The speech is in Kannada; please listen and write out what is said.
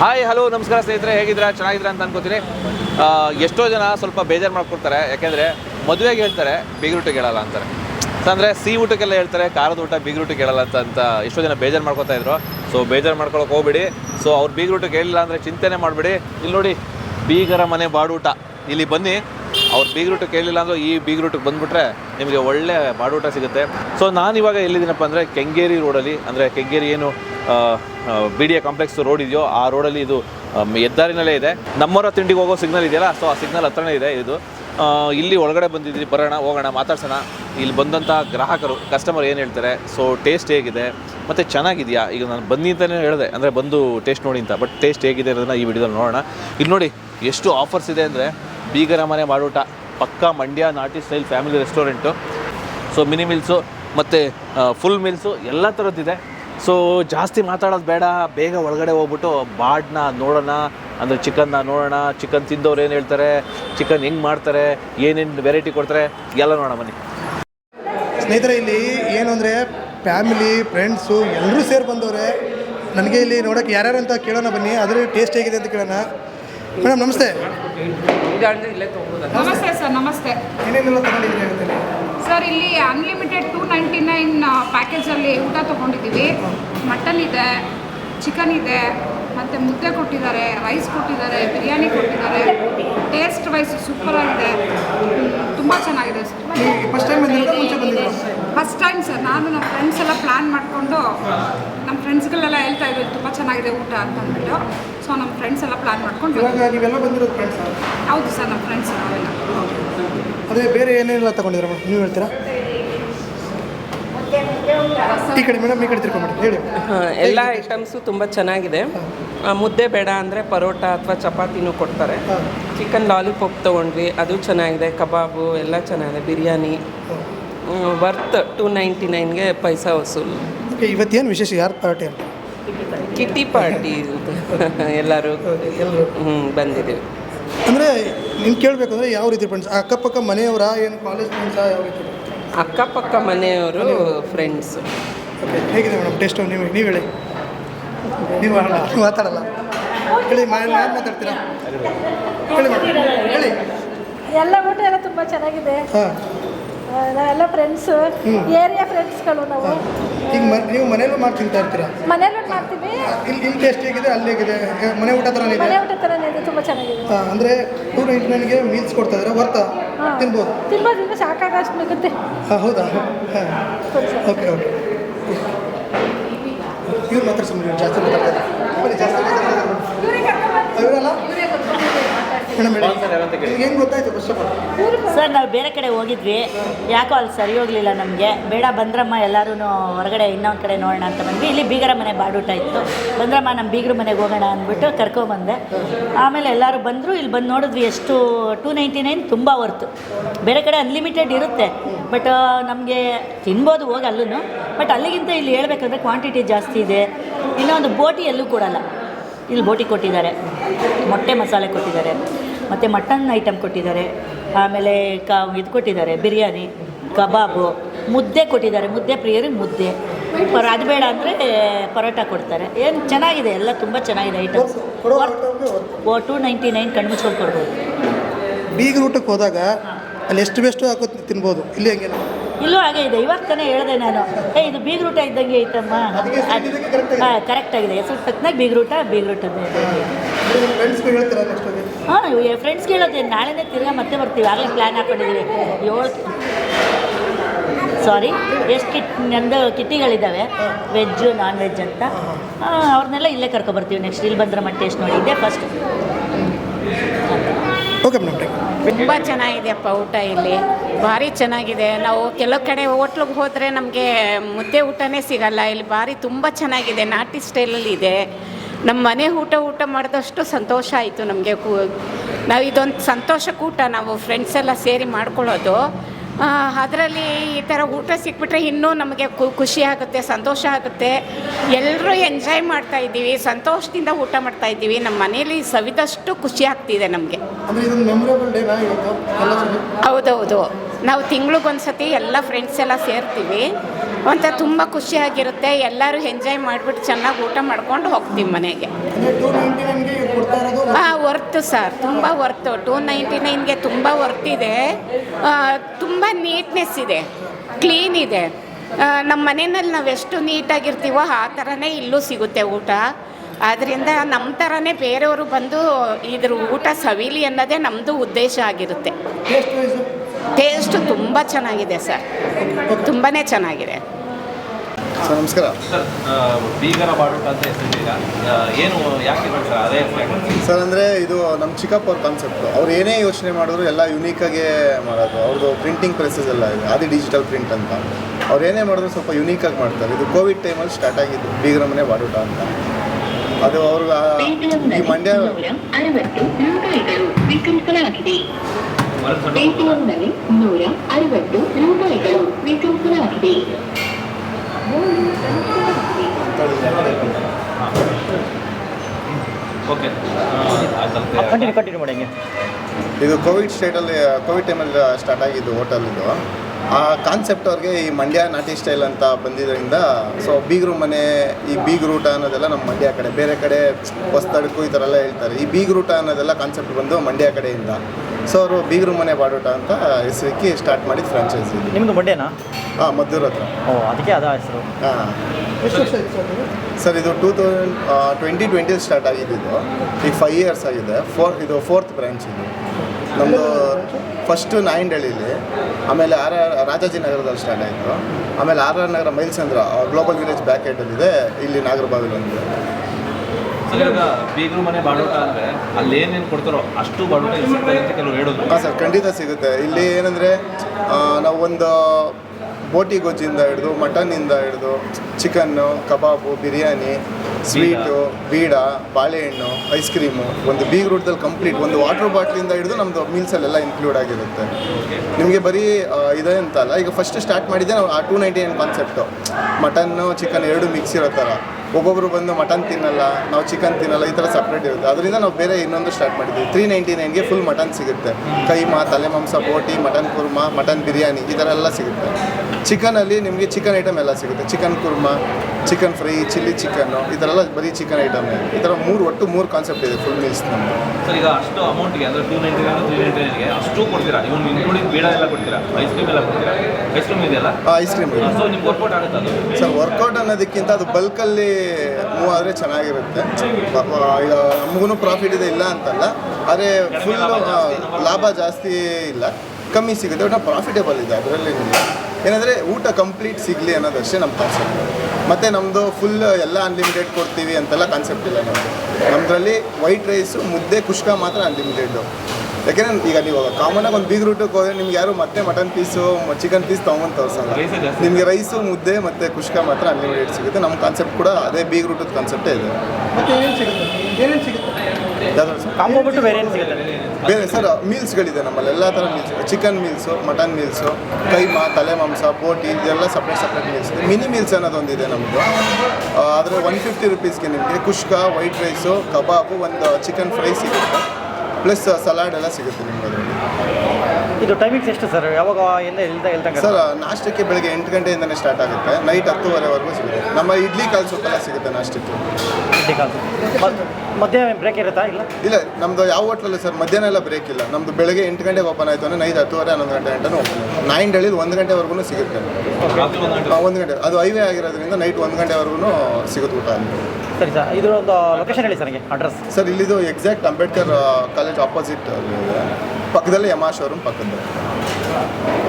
ಹಾಯ್ ಹಲೋ ನಮಸ್ಕಾರ ಸ್ನೇಹಿತರೆ, ಹೇಗಿದ್ದೀರಾ? ಚೆನ್ನಾಗಿದ್ದೀರಾ ಅಂತ ಅನ್ಕೋತೀನಿ. ಎಷ್ಟೋ ಜನ ಸ್ವಲ್ಪ ಬೇಜಾರು ಮಾಡ್ಕೊಡ್ತಾರೆ. ಯಾಕೆಂದರೆ ಮದುವೆಗೆ ಹೇಳ್ತಾರೆ ಬೀಗ್ರೂಟಿಗೆ ಹೇಳಲ್ಲ ಅಂತಾರೆ. ಸೊ ಅಂದರೆ ಸಿಹಿ ಊಟಕ್ಕೆಲ್ಲ ಹೇಳ್ತಾರೆ, ಖಾರದ ಊಟ ಬೀಗ್ರೂಟಿಗೆ ಹೇಳಲ್ಲ ಅಂತ ಅಂತ ಎಷ್ಟೋ ಜನ ಬೇಜಾರು ಮಾಡ್ಕೊತಾ ಇದ್ರು. ಸೊ ಬೇಜಾರು ಮಾಡ್ಕೊಳಕ್ಕೆ ಹೋಗ್ಬಿಡಿ. ಸೊ ಅವ್ರು ಬೀಗ್ರೂಟಿಗೆ ಹೇಳಿಲ್ಲ ಅಂದರೆ ಚಿಂತೆನೆ ಮಾಡಬೇಡಿ. ಇಲ್ಲಿ ನೋಡಿ, ಬೀಗರ ಮನೆ ಬಾಡೂಟ. ಇಲ್ಲಿ ಬನ್ನಿ. ಅವ್ರು ಬೀಗ್ರೂಟ್ ಕೇಳಿಲ್ಲ ಅಂದ್ರೆ ಈ ಬೀಗ್ರೂಟಿಗೆ ಬಂದ್ಬಿಟ್ರೆ ನಿಮಗೆ ಒಳ್ಳೆ ಬಾಡೂಟ ಸಿಗುತ್ತೆ. ಸೊ ನಾನು ಇವಾಗ ಎಲ್ಲಿದ್ದೀನಪ್ಪ ಅಂದರೆ ಕೆಂಗೇರಿ ರೋಡಲ್ಲಿ ಅಂದರೆ ಕೆಂಗೇರಿ ಏನು B D A complex road ಇದೆಯೋ, ಆ ರೋಡಲ್ಲಿ ಇದು ಹೆದ್ದಾರಿನಲ್ಲೇ ಇದೆ. ನಮ್ಮವರ ತಿಂಡಿಗೆ ಹೋಗೋ ಸಿಗ್ನಲ್ ಇದೆಯಲ್ಲ ಸೊ ಆ ಸಿಗ್ನಲ್ ಹತ್ರನೇ ಇದೆ ಇದು. ಇಲ್ಲಿ ಒಳಗಡೆ ಬಂದಿದ್ದೀವಿ ಬರೋಣ, ಹೋಗೋಣ, ಮಾತಾಡ್ಸೋಣ. ಇಲ್ಲಿ ಬಂದಂಥ ಗ್ರಾಹಕರು ಕಸ್ಟಮರ್ ಏನು ಹೇಳ್ತಾರೆ ಸೊ ಟೇಸ್ಟ್ ಹೇಗಿದೆ, ಮತ್ತು ಚೆನ್ನಾಗಿದೆಯಾ? ಈಗ ನಾನು ಬನ್ನಿ ಅಂತಲೇ ಹೇಳಿದೆ, ಅಂದರೆ ಬಂದು ಟೇಸ್ಟ್ ನೋಡಿ ಅಂತ ಬಟ್ ಟೇಸ್ಟ್ ಹೇಗಿದೆ ಅನ್ನೋದನ್ನ ಈ ವಿಡಿಯೋದಲ್ಲಿ ನೋಡೋಣ. ಇಲ್ಲಿ ನೋಡಿ, ಎಷ್ಟು ಆಫರ್ಸ್ ಇದೆ ಅಂದರೆ, ಬೀಗರ ಮನೆ ಮಾಡೂಟ, ಪಕ್ಕಾ ಮಂಡ್ಯ ನಾಟಿ style family restaurant so mini meals ಮತ್ತು ಫುಲ್ ಮೀಲ್ಸು ಎಲ್ಲ ಥರದ್ದಿದೆ ಸೊ ಜಾಸ್ತಿ ಮಾತಾಡೋದು ಬೇಡ ಬೇಗ ಒಳಗಡೆ ಹೋಗ್ಬಿಟ್ಟು ಬಾಡ್ನ ನೋಡೋಣ ಅಂದರೆ ಚಿಕನ್ನ ನೋಡೋಣ ಚಿಕನ್ ತಿಂದವ್ರು ಏನು ಹೇಳ್ತಾರೆ ಚಿಕನ್ ಹೆಂಗೆ ಮಾಡ್ತಾರೆ ಏನೇನು ವೆರೈಟಿ ಕೊಡ್ತಾರೆ ಎಲ್ಲ ನೋಡೋಣ ಬನ್ನಿ. ಸ್ನೇಹಿತರೆ ಇಲ್ಲಿ ಏನು ಅಂದರೆ ಫ್ಯಾಮಿಲಿ ಫ್ರೆಂಡ್ಸು ಎಲ್ಲರೂ ಸೇರಿ ಬಂದವ್ರೆ. ನನಗೆ ಇಲ್ಲಿ ನೋಡೋಕ್ಕೆ ಯಾರ್ಯಾರು ಅಂತ ಕೇಳೋಣ ಬನ್ನಿ ಅದರ ಟೇಸ್ಟ್ ಹೇಗಿದೆ ಅಂತ ಕೇಳೋಣ. ಮೇಡಮ್ ನಮಸ್ತೆ. ನಮಸ್ತೆ ಸರ್ ನಮಸ್ತೆ. ಏನೇನೆಲ್ಲ ತಗೊಂಡಿದ್ದೀನಿ ಸರ್ ಇಲ್ಲಿ ಅನ್ಲಿಮಿಟೆಡ್ ಟೂ ನೈಂಟಿ ನೈನ್ ಪ್ಯಾಕೇಜಲ್ಲಿ ಊಟ ತೊಗೊಂಡಿದ್ದೀವಿ. ಮಟನ್ ಇದೆ ಚಿಕನ್ ಇದೆ ಮತ್ತು ಮುದ್ದೆ ಕೊಟ್ಟಿದ್ದಾರೆ ರೈಸ್ ಕೊಟ್ಟಿದ್ದಾರೆ ಬಿರಿಯಾನಿ ಕೊಟ್ಟಿದ್ದಾರೆ. ಟೇಸ್ಟ್ ವೈಸ್ ಸೂಪರಾಗಿದೆ ತುಂಬ ಚೆನ್ನಾಗಿದೆ ಸರ್ ಫಸ್ಟ್ ಟೈಮ್ ಸರ್ ನಾನು ನಮ್ಮ ಫ್ರೆಂಡ್ಸ್ ಎಲ್ಲ ಪ್ಲ್ಯಾನ್ ಮಾಡಿಕೊಂಡು ನಮ್ಮ ತುಂಬ ಚೆನ್ನಾಗಿದೆ ಊಟ ಅಂತ ಅಂದ್ಬಿಟ್ಟು ಸೊ ನಮ್ಮ ಫ್ರೆಂಡ್ಸ್ ಎಲ್ಲ ಪ್ಲ್ಯಾನ್ ಮಾಡ್ಕೊಂಡು. ಇವಾಗ ನೀವೆಲ್ಲ ಬಂದಿರೋದು ಫ್ರೆಂಡ್ಸ್ ಹೌದು ಸರ್ ನಮ್ಮ ಫ್ರೆಂಡ್ಸ್ ನಾವೆಲ್ಲ. ಅದೇ ಬೇರೆ ಏನೇನೆಲ್ಲ ತಗೊಂಡಿದ್ದೀರಾ ಮೇಡಮ್? ನೀವು ಹೇಳ್ತೀರಾ? ಈ ಕಡೆ ಮೇಡಮ್ ಈ ಕಡೆ ಹೇಳಿ. ಎಲ್ಲ ಐಟಮ್ಸು ತುಂಬ ಚೆನ್ನಾಗಿದೆ. ಮುದ್ದೆ ಬೇಡ ಅಂದರೆ ಪರೋಟ ಅಥವಾ ಚಪಾತಿನೂ ಕೊಡ್ತಾರೆ. ಚಿಕನ್ ಲಾಲಿಪಾಪ್ ತೊಗೊಂಡ್ವಿ ಅದು ಚೆನ್ನಾಗಿದೆ. ಕಬಾಬು ಎಲ್ಲ ಚೆನ್ನಾಗಿದೆ ಬಿರಿಯಾನಿ. ವರ್ತ್ ಟೂ ನೈಂಟಿ ನೈನ್ಗೆ ಪೈಸಾ ವಸೂಲು. ಇವತ್ತೇನು ವಿಶೇಷ? ಯಾರು ಪಾರ್ಟಿ ಅಂತ? ಕಿಟ್ಟಿ ಪಾರ್ಟಿ ಎಲ್ಲರೂ ಎಲ್ಲರೂ ಹ್ಞೂ ಬಂದಿದ್ದೀವಿ. ಅಂದರೆ ನೀವು ಕೇಳಬೇಕು ಅಂದರೆ ಯಾವ ರೀತಿ ಫ್ರೆಂಡ್ಸ್ ಅಕ್ಕಪಕ್ಕ ಮನೆಯವರ ಏನು ಕಾಲೇಜ್ ಫ್ರೆಂಡ್ಸಾ ಯಾವ ರೀತಿ? ಅಕ್ಕಪಕ್ಕ ಮನೆಯವರು ಫ್ರೆಂಡ್ಸ್ ಓಕೆ ಹೇಗಿದೆ ಮೇಡಮ್ ಟೇಸ್ಟು ನೀವು ನೀವು ಹೇಳಿ. ನೀವು ಮಾತಾಡಲ್ಲ. ಹೇಳಿ ಯಾರು ಮಾತಾಡ್ತೀರಾ? ಹೇಳಿ ಮೇಡಮ್ ಹೇಳಿ. ಎಲ್ಲ ಊಟ ಎಲ್ಲ ತುಂಬ ಚೆನ್ನಾಗಿದೆ. ಹಾಂ. ನಾವೆಲ್ಲ ಫ್ರೆಂಡ್ಸು ಏರಿಯಾ ಫ್ರೆಂಡ್ಸ್ಗಳು ನಾವು. ಈಗ ನೀವು ಮನೇಲೂ ಮಾಡಿ ತಿಂತಾ ಇರ್ತೀರಾ? ಮನೇಲೂ ಮಾಡ್ತೀವಿ. ಇಲ್ಲಿ ಇಲ್ಲಿ ಟೇಸ್ಟ್ ಹೇಗಿದೆ ಅಲ್ಲಿ ಹೇಗಿದೆ? ಮನೆ ಊಟ ಥರನೇ ಇದೆ? ಮನೆ ಊಟ ಥರನೇ ಇದೆ ತುಂಬ ಚೆನ್ನಾಗಿದೆ. ಹಾಂ ಅಂದರೆ ಟೂ ನೈಂಟಿ ನೈನ್ಗೆ ಮೀಲ್ಸ್ ಕೊಡ್ತಾ ಇದ್ದಾರೆ ವರ್ತ? ಹಾಂ. ತಿನ್ಬೋದು? ತಿನ್ಬೋದ್ರಿಂದ ಸಾಕಾಗಷ್ಟು ಮಿಗುತ್ತೆ. ಹಾಂ ಹೌದಾ? ಹಾಂ. ಓಕೆ ಓಕೆ ಇವ್ರು ಮಾತಾಡ್ಸಿ ಸುಮ್ಮನೆ ಜಾಸ್ತಿ ಮಾತಾಡ್ತಾರೆ ಬನ್ನಿ, ಜಾಸ್ತಿ ಮಾತಾಡ್ತಾರೆ ಇವರಲ್ಲ ಮೇಡಮ್ ಹೇಳಿ ಹೆಂಗೆ ಗೊತ್ತಾಯ್ತು ಫಸ್ಟ್ ಆಫ್ ಆಲ್ ಸರ್ ನಾವು ಬೇರೆ ಕಡೆ ಹೋಗಿದ್ವಿ. ಯಾಕೋ ಅಲ್ಲಿ ಸರಿ ಹೋಗಲಿಲ್ಲ ನಮಗೆ. ಬೇಡ ಬಂದ್ರಮ್ಮ ಎಲ್ಲರೂ ಹೊರಗಡೆ ಇನ್ನೊಂದು ಕಡೆ ನೋಡೋಣ ಅಂತ ಬಂದ್ವಿ. ಇಲ್ಲಿ ಬೀಗರ ಮನೆ ಬಾಡೂಟ ಇತ್ತು. ಬಂದ್ರಮ್ಮ ನಮ್ಮ ಬೀಗರ ಮನೆಗೆ ಹೋಗೋಣ ಅಂದ್ಬಿಟ್ಟು ಕರ್ಕೊಂಬಂದೆ ಆಮೇಲೆ ಎಲ್ಲರೂ ಬಂದರು ಇಲ್ಲಿ ಬಂದು ನೋಡಿದ್ವಿ ಎಷ್ಟು ಟೂ ನೈಂಟಿ ನೈನ್ ತುಂಬ ಹೊರ್ತು ಬೇರೆ ಕಡೆ ಅನ್ಲಿಮಿಟೆಡ್ ಇರುತ್ತೆ. ಬಟ್ ನಮಗೆ ತಿನ್ಬೋದು ಹೋಗಿ ಅಲ್ಲೂ ಬಟ್ ಅಲ್ಲಿಗಿಂತ ಇಲ್ಲಿ ಹೇಳ್ಬೇಕಂದ್ರೆ ಕ್ವಾಂಟಿಟಿ ಜಾಸ್ತಿ ಇದೆ. ಇನ್ನೊಂದು ಬೋಟಿ ಎಲ್ಲೂ ಕೊಡಲ್ಲ. ಇಲ್ಲಿ ಬೋಟಿ ಕೊಟ್ಟಿದ್ದಾರೆ. ಮೊಟ್ಟೆ ಮಸಾಲೆ ಕೊಟ್ಟಿದ್ದಾರೆ. ಮತ್ತು ಮಟನ್ ಐಟಮ್ ಕೊಟ್ಟಿದ್ದಾರೆ. ಆಮೇಲೆ ಕ ಇದು ಕೊಟ್ಟಿದ್ದಾರೆ ಬಿರಿಯಾನಿ ಕಬಾಬು ಮುದ್ದೆ ಕೊಟ್ಟಿದ್ದಾರೆ. ಮುದ್ದೆ ಪ್ರಿಯರಿಗೆ ಮುದ್ದೆ. ಪರ ಅದು ಬೇಡ ಅಂದರೆ ಪರೋಟ ಕೊಡ್ತಾರೆ. ಏನು ಚೆನ್ನಾಗಿದೆ ಎಲ್ಲ ತುಂಬ ಚೆನ್ನಾಗಿದೆ ಐಟಮ್ಸ್. ಓ ಟು ನೈಂಟಿ ನೈನ್ ಕಣ್ಮುಚ್ಕೊಂಡು ಕೊಡ್ಬೋದು. ಬೀಗ ಊಟಕ್ಕೆ ಹೋದಾಗ ಅಲ್ಲಿ ಎಷ್ಟು ಬೆಸ್ಟ್ ಹಾಕೋ ತಿನ್ಬೋದು. ಇಲ್ಲಿ ಹಂಗೆ ಇಲ್ಲೂ ಹಾಗೆ ಇದೆ. ಇವಾಗ ತಾನೇ ಹೇಳಿದೆ ನಾನು. ಏ ಇದು ಬೀಗ್ರೂಟ ಇದ್ದಂಗೆ ಐತಮ್ಮ. correct ಆಗಿದೆ. ಹಾಂ ಕರೆಕ್ಟಾಗಿದೆ ಹೆಸರು ತಕ್ಕನಾಗ ಬೀಗ್ರೂಟ ಬೀಗ್ರೂಟ ಫ್ರೆಂಡ್ಸ್ಗೆ ಹೇಳ್ತೀರಾ ನೆಕ್ಸ್ಟ್ ಹೋಗಿ ಹಾಂ ಫ್ರೆಂಡ್ಸ್ಗೆ ಹೇಳೋದು ನಾಳೆನೇ ತಿರ್ಗಾ ಮತ್ತೆ ಬರ್ತೀವಿ. ಆಗಲೇ ಪ್ಲ್ಯಾನ್ ಹಾಕ್ಕೊಂಡಿದ್ದೀವಿ ಏಳು ಸಾರಿ ಎಷ್ಟು ಕಿಟ್ ನಂದು ಕಿಟ್ಟಿಗಳಿದ್ದಾವೆ ವೆಜ್ಜು ನಾನ್ ವೆಜ್ ಅಂತ. ಆ, ಅವ್ರನ್ನೆಲ್ಲ ಇಲ್ಲೇ ಕರ್ಕೊಬರ್ತೀವಿ ನೆಕ್ಸ್ಟ್ ಇಲ್ಲಿ ಬಂದ್ರೆ ಮತ್ತೆ ಟೇಸ್ಟ್ ನೋಡಿ. ಇದೇ ಫಸ್ಟ್ ಓಕೆ ತುಂಬ ಚೆನ್ನಾಗಿದೆಯಪ್ಪ ಊಟ ಇಲ್ಲಿ. ಭಾರಿ ಚೆನ್ನಾಗಿದೆ. ನಾವು ಕೆಲವು ಕಡೆ ಹೋಟ್ಲಿಗೆ ಹೋದರೆ ನಮಗೆ ಮುದ್ದೆ ಊಟನೇ ಸಿಗಲ್ಲ. ಇಲ್ಲಿ ಭಾರಿ ತುಂಬ ಚೆನ್ನಾಗಿದೆ. ನಾಟಿ ಸ್ಟೈಲಲ್ಲಿ ಇದೆ. ನಮ್ಮ ಮನೆ ಊಟ ಊಟ ಮಾಡಿದಷ್ಟು ಸಂತೋಷ ಆಯಿತು ನಮಗೆ ಕೂ ನಾವು ಇದೊಂದು ಸಂತೋಷ ಕೂಟ ನಾವು ಫ್ರೆಂಡ್ಸ್ ಎಲ್ಲ ಸೇರಿ ಮಾಡ್ಕೊಳ್ಳೋದು. ಅದರಲ್ಲಿ ಈ ಥರ ಊಟ ಸಿಕ್ಬಿಟ್ರೆ ಇನ್ನೂ ನಮಗೆ ಖುಷಿ ಆಗುತ್ತೆ ಸಂತೋಷ ಆಗುತ್ತೆ. ಎಲ್ಲರೂ ಎಂಜಾಯ್ ಮಾಡ್ತಾ ಇದ್ದೀವಿ ಸಂತೋಷದಿಂದ ಊಟ ಮಾಡ್ತಾ ಇದ್ದೀವಿ. ನಮ್ಮ ಮನೇಲಿ ಸವಿದಷ್ಟು ಖುಷಿ ಆಗ್ತಿದೆ ನಮಗೆ. ಹೌದೌದು. ನಾವು ತಿಂಗ್ಳಿಗೊಂದ್ಸತಿ ಎಲ್ಲ ಫ್ರೆಂಡ್ಸ್ ಎಲ್ಲ ಸೇರ್ತೀವಿ. ಒಂಥರ ತುಂಬ ಖುಷಿಯಾಗಿರುತ್ತೆ ಎಲ್ಲರೂ ಎಂಜಾಯ್ ಮಾಡಿಬಿಟ್ಟು ಚೆನ್ನಾಗಿ ಊಟ ಮಾಡ್ಕೊಂಡು ಹೋಗ್ತೀವಿ ಮನೆಗೆ. ಹಾಂ ವರ್ತು ಸರ್ ತುಂಬ ವರ್ತು ಟೂ ನೈಂಟಿ ನೈನ್ಗೆ ತುಂಬ ವರ್ತ್ ಇದೆ. ತುಂಬ ನೀಟ್ನೆಸ್ ಇದೆ. ಕ್ಲೀನ್ ಇದೆ. ನಮ್ಮ ಮನೆಯಲ್ಲಿ ನಾವು ಎಷ್ಟು ನೀಟಾಗಿರ್ತೀವೋ ಆ ಥರನೇ ಇಲ್ಲೂ ಸಿಗುತ್ತೆ ಊಟ. ಆದ್ದರಿಂದ ನಮ್ಮ ಥರನೇ ಬೇರೆಯವರು ಬಂದು ಇದ್ರ ಊಟ ಸವಿಲಿ ಅನ್ನೋದೇ ನಮ್ಮದು ಉದ್ದೇಶ ಆಗಿರುತ್ತೆ. ಟೇಸ್ಟ್ ತುಂಬ ಚೆನ್ನಾಗಿದೆ ಸರ್. ತುಂಬಾ ಚೆನ್ನಾಗಿದೆ. ಸರ್ ನಮಸ್ಕಾರ. ಬೀಗರ ಬಾಡೂಟ ಅಂತ ಏನು ಯಾಕೆ ಹೇಳ್ತಾರೆ ಅದೇ ಸರ್ ಅಂದರೆ ಇದು ನಮ್ಮ ಚಿಕ್ಕಪ್ಪ ಅವ್ರ ಕಾನ್ಸೆಪ್ಟು ಅವ್ರು ಏನೇ ಯೋಚನೆ ಮಾಡಿದ್ರು ಎಲ್ಲ ಯುನೀಕಾಗೆ ಮಾಡೋದು. ಅವ್ರದ್ದು ಪ್ರಿಂಟಿಂಗ್ ಪ್ರೆಸಸ್ ಎಲ್ಲ ಇದೆ. ಅದು ಡಿಜಿಟಲ್ ಪ್ರಿಂಟ್ ಅಂತ. ಅವ್ರು ಏನೇ ಮಾಡಿದ್ರು ಸ್ವಲ್ಪ ಯುನೀಕಾಗಿ ಮಾಡ್ತಾರೆ. ಇದು ಕೋವಿಡ್ ಟೈಮಲ್ಲಿ ಸ್ಟಾರ್ಟ್ ಆಗಿದ್ದು ಬೀಗರ ಮನೆ ಬಾಡೂಟ ಅಂತ. ಅದು ಅವ್ರಿಗೆ ಈ ಮಂಡ್ಯ ಪೇಟಿಎಂನಲ್ಲಿ ನೂರ ಅರವತ್ತು ರೂಪಾಯಿಗಳು ವಿತರಿಸಲಾಗಿದೆ ಓಕೆ ಕಂಟಿನ್ಯೂ ಕಂಟಿನ್ಯೂ ಮಾಡಿ ಇದು ಕೋವಿಡ್ ಸ್ಟೇಟಲ್ಲಿ ಕೋವಿಡ್ ಟೈಮಲ್ಲಿ ಸ್ಟಾರ್ಟ್ ಆಗಿದ್ದು ಹೋಟೆಲ್ ಇದು. ಆ ಕಾನ್ಸೆಪ್ಟ್ ಅವ್ರಿಗೆ ಈ ಮಂಡ್ಯ ನಾಟಿ ಸ್ಟೈಲ್ ಅಂತ ಬಂದಿದ್ದರಿಂದ ಸೊ ಬೀಗರು ಮನೆ ಈ ಬೀಗ್ರೂಟ ಅನ್ನೋದೆಲ್ಲ ನಮ್ಮ ಮಂಡ್ಯ ಕಡೆ ಬೇರೆ ಕಡೆ ಹೊಸ್ತಡಕು ಈ ಥರ ಎಲ್ಲ ಹೇಳ್ತಾರೆ. ಈ ಬೀಗ್ರೂಟ ಅನ್ನೋದೆಲ್ಲ ಕಾನ್ಸೆಪ್ಟ್ ಬಂದು ಮಂಡ್ಯ ಕಡೆಯಿಂದ. ಸೊ ಅವರು ಬೀಗರು ಮನೆ ಬಾಡೂಟ ಅಂತ ಹೆಸರಿಕ್ಕಿ ಸ್ಟಾರ್ಟ್ ಮಾಡಿ ಫ್ರಾಂಚೈಸಿ ಇದು. ನಿಮ್ಮದು ಮಂಡ್ಯನಾ? ಹಾಂ ಮದ್ದೂರ್ ಹತ್ರ. ಓ ಅದಕ್ಕೆ ಅದ ಹೆಸರು. ಹಾಂ. ಸರ್ ಇದು? ಟೂ ತೌಸಂಡ್ ಟ್ವೆಂಟಿ ಟ್ವೆಂಟಿಲಿ ಸ್ಟಾರ್ಟ್ ಆಗಿದ್ದು ಈಗ ಫೈವ್ ಇಯರ್ಸ್ ಆಗಿದೆ. ಫೋರ್ ಇದು ಫೋರ್ತ್ ಬ್ರಾಂಚ್ ಇದು. ನಮ್ಮದು ಫಸ್ಟು ನಾಯಿಂಡಳ್ಳಿಲಿ ಆಮೇಲೆ ಆರ್ ಆರ್ ರಾಜಾಜಿನಗರದಲ್ಲಿ ಸ್ಟಾರ್ಟ್ ಆಯಿತು. ಆಮೇಲೆ R R Nagar Mylasandra global village back ಇದೆ ಇಲ್ಲಿ ನಾಗರಬಾವಿಲ್ ಒಂದಿದೆ ಸರ್ ಬೀಗರು ಮನೆ ಬಾಡೂಟ ಅಂದರೆ ಅಲ್ಲಿ ಏನೇನು ಕೊಡ್ತಾರೋ ಅಷ್ಟು ಬಾಡೂಟ ಸಿಗ್ತದೆ ಅಂತ ಹಾಂ ಸರ್ ಖಂಡಿತ ಸಿಗುತ್ತೆ. ಇಲ್ಲಿ ಏನಂದರೆ ನಾವು ಒಂದು ಬೋಟಿ ಗೊಜ್ಜಿಂದ ಹಿಡಿದು, ಮಟನ್ನಿಂದ ಹಿಡಿದು, ಚಿಕನ್ನು, ಕಬಾಬು, ಬಿರಿಯಾನಿ, ಸ್ವೀಟು, ಬೀಡ, ಬಾಳೆಹಣ್ಣು, ಐಸ್ ಕ್ರೀಮು, ಒಂದು ಬೀಗ್ ರೂಟ್ದಲ್ಲಿ ಕಂಪ್ಲೀಟ್, ಒಂದು ವಾಟರ್ ಬಾಟ್ಲಿಂದ ಹಿಡಿದು ನಮ್ಮದು ಮೀಲ್ಸಲ್ಲೆಲ್ಲ ಇನ್ಕ್ಲೂಡ್ ಆಗಿರುತ್ತೆ. ನಿಮಗೆ ಬರೀ ಇದೆ ಅಂತಲ್ಲ, ಈಗ ಫಸ್ಟ್ ಸ್ಟಾರ್ಟ್ ಮಾಡಿದ್ದೆ ನಾವು ಆ two ninety nine concept mutton chicken ಎರಡು ಮಿಕ್ಸ್ ಇರೋ ಥರ ಒಬ್ಬೊಬ್ಬರು ಬಂದು ಮಟನ್ ತಿನ್ನಲ್ಲ ನಾವು ಚಿಕನ್ ತಿನ್ನಲ್ಲ ಈ ಥರ ಸಪ್ರೇಟ್ ಇರುತ್ತೆ. ಅದರಿಂದ ನಾವು ಬೇರೆ ಇನ್ನೊಂದು ಸ್ಟಾರ್ಟ್ ಮಾಡಿದ್ದೀವಿ ತ್ರೀ ನೈಂಟಿ ನೈನ್ಗೆ ಫುಲ್ ಮಟನ್ ಸಿಗುತ್ತೆ. ಕೈಮಾ ತಲೆ ಮಾಂಸ ಬೋಟಿ ಮಟನ್ ಕುರ್ಮಾ ಮಟನ್ ಬಿರಿಯಾನಿ ಈ ಥರ ಎಲ್ಲ ಸಿಗುತ್ತೆ. ಚಿಕನಲ್ಲಿ ನಿಮಗೆ ಚಿಕನ್ ಐಟಮ್ ಎಲ್ಲ ಸಿಗುತ್ತೆ. Chicken kurma chicken fry chilli chicken ಈ ಥರ ಎಲ್ಲ ಬರೀ ಚಿಕನ್ ಐಟಮ್ ಈ ಥರ ಮೂರು ಒಟ್ಟು ಮೂರು ಕಾನ್ಸೆಪ್ಟ್ ಇದೆ ಫುಲ್ ಮೀಲ್ಸ್ ನಮ್ಮ ಸರ್ ಈಗ ಅಷ್ಟು ಅಮೌಂಟ್ಗೆ ಅಂದರೆ two ninety nine three ninety ನೈನ್ಗೆ ಅಷ್ಟು ಕೊಡ್ತೀರಾ? ಇವನ್ ಇನ್ಕ್ಲೂಡಿಂಗ್ ಬೇಡ ಎಲ್ಲ ಕೊಡ್ತೀರಾ? ಐಸ್ ಕ್ರೀಮ್ ಎಲ್ಲ ಕೊಡ್ತೀರಾ? ಐಸ್ ಕ್ರೀಮ್ ಇದೆಯಲ್ಲ? ಐಸ್ ಕ್ರೀಮ್ ಇದೆ. ಸೊ ನಿಮ್ಗೆ ವರ್ಕೌಟ್ ಆಗುತ್ತೆ ಅದು? ಸರ್ ವರ್ಕೌಟ್ ಅನ್ನೋದಕ್ಕಿಂತ ಅದು ಬಲ್ಕಲ್ಲಿ ಮೂವ್ ಆದರೆ ಚೆನ್ನಾಗಿರುತ್ತೆ ನಮಗೂ ಪ್ರಾಫಿಟ್ ಇದೆ ಇಲ್ಲ ಅಂತಲ್ಲ. ಆದರೆ ಫುಲ್ ಲಾಭ ಜಾಸ್ತಿ ಇಲ್ಲ. ಕಮ್ಮಿ ಸಿಗುತ್ತೆ ಬಟ್ ಪ್ರಾಫಿಟೇಬಲ್ ಇದೆ ಅದರಲ್ಲಿ ಏನಂದರೆ ಊಟ ಕಂಪ್ಲೀಟ್ ಸಿಗಲಿ ಅನ್ನೋದಷ್ಟೇ ನಮ್ಮ ಕಾನ್ಸೆಪ್ಟ್ ಮತ್ತು ನಮ್ಮದು ಫುಲ್ ಎಲ್ಲ ಅನ್ಲಿಮಿಟೆಡ್ ಕೊಡ್ತೀವಿ ಅಂತೆಲ್ಲ ಕಾನ್ಸೆಪ್ಟ್ ಇಲ್ಲ ನಮ್ಮದು ನಮ್ಮದ್ರಲ್ಲಿ ವೈಟ್ ರೈಸು ಮುದ್ದೆ ಕುಷ್ಕ ಮಾತ್ರ ಅನ್ಲಿಮಿಟೆಡ್ಡು ಯಾಕೆಂದ್ರೆ ಈಗ ನೀವು ಕಾಮನಾಗಿ ಒಂದು ಬೀಗ್ ರೂಟಕ್ಕೆ ಹೋದ್ರೆ ನಿಮ್ಗೆ ಯಾರು ಮತ್ತೆ ಮಟನ್ ಪೀಸು ಚಿಕನ್ ಪೀಸ್ ತೊಗೊಂಡು ತೋರಿಸಲ್ಲ. ನಿಮಗೆ ರೈಸು ಮುದ್ದೆ ಮತ್ತು ಕುಷ್ಕ ಮಾತ್ರ ಅನ್ಲಿಮಿಟೆಡ್ ಸಿಗುತ್ತೆ. ನಮ್ಮ ಕಾನ್ಸೆಪ್ಟ್ ಕೂಡ ಅದೇ ಬೀಗ್ ರೂಟದ ಕಾನ್ಸೆಪ್ಟೇ ಇದೆ. ಕಾಂಬೋ ಬಿಟ್ಟು ಬೇರೆ ಸಿಗುತ್ತೆ? ಬೇರೆ ಸರ್ ಮೀಲ್ಸ್ಗಳಿದೆ ನಮ್ಮಲ್ಲಿ. ಎಲ್ಲ ಥರ meals chicken meals mutton meals keema ತಲೆ ಮಾಂಸ, ಬೋಟಿ, ಇದೆಲ್ಲ ಸಪ್ರೇಟ್ ಸಪ್ರೇಟ್ ಮೀಲ್ಸ್ ಇದೆ ಮಿನಿ ಮೀಲ್ಸ್ ಅನ್ನೋದೊಂದಿದೆ ನಮ್ಮದು ಆದರೆ ಒನ್ ಫಿಫ್ಟಿ ರುಪೀಸ್ಗೆ ನಿಮಗೆ ಕುಷ್ಕ ವೈಟ್ ರೈಸು ಕಬಾಬು, ಒಂದು ಚಿಕನ್ ಫ್ರೈ ಸಿಗುತ್ತೆ. ಪ್ಲಸ್ ಸಲಾಡ್ ಎಲ್ಲ ಸಿಗುತ್ತೆ ನಿಮ್ಗೆ ಅದರಲ್ಲಿ. ಇದು ಟೈಮಿಂಗ್ಸ್ ಎಷ್ಟು ಸರ್ ಯಾವಾಗ ಎಲ್ಲ ಇಲ್ದ ಎಲ್ ಸರ್ ನಾಷ್ಟಕ್ಕೆ ಬೆಳಗ್ಗೆ ಎಂಟು ಗಂಟೆಯಿಂದನೇ ಸ್ಟಾರ್ಟ್ ಆಗುತ್ತೆ. ನೈಟ್ ಹತ್ತುವರೆವರೆಗೂ ಸಿಗುತ್ತೆ. ನಮ್ಮ ಇಡ್ಲಿ ಕಾಲು ಸೊಪ್ಪೆಲ್ಲ ಸಿಗುತ್ತೆ ನಾಷ್ಟಕ್ಕೆ. ಇಡ್ಲಿ ಕಾಲು ಮಧ್ಯಾಹ್ನ ಮಧ್ಯೆ ಬ್ರೇಕ್ ಇರುತ್ತಾ ಇಲ್ಲ? ಇಲ್ಲ ನಮ್ಮದು ಯಾವ ಹೋಟ್ಲಲ್ಲ ಸರ್ ಮಧ್ಯಾಹ್ನ ಎಲ್ಲ ಬ್ರೇಕ್ ಇಲ್ಲ. ನಮ್ಮದು ಬೆಳಗ್ಗೆ ಎಂಟು ಗಂಟೆಗೆ ಓಪನ್ ಆಯಿತು ಅಂದರೆ ನೈಟ್ ಹತ್ತುವರೆ ಹನ್ನೊಂದು ಗಂಟೆ ಗಂಟೆನೂ ಓಪನ್ ನೈನ್ ಡೇಲಿ ಒಂದು ಗಂಟೆವರೆಗೂ ಸಿಗುತ್ತೆ. ಒಂದು ಗಂಟೆ. ಗಂಟೆ ಅದು ಹೈವೇ ಆಗಿರೋದ್ರಿಂದ ನೈಟ್ ಒಂದು ಗಂಟೆವರೆಗೂ ಸಿಗುತ್ತೆ ಊಟ. ಸರಿ ಸರ್ ಇದು ಒಂದು ಲೊಕೇಶನ್ ಹೇಳಿ ಸರ್ ಅಡ್ರೆಸ್ ಸರ್ ಇಲ್ಲಿದು exact Ambedkar college ಆಪೋಸಿಟ್ ಇದೆ ಪಕ್ಕದಲ್ಲಿ ಯಮಾ ಶೋರೂಮ್ ಪಕ್ಕದಲ್ಲಿ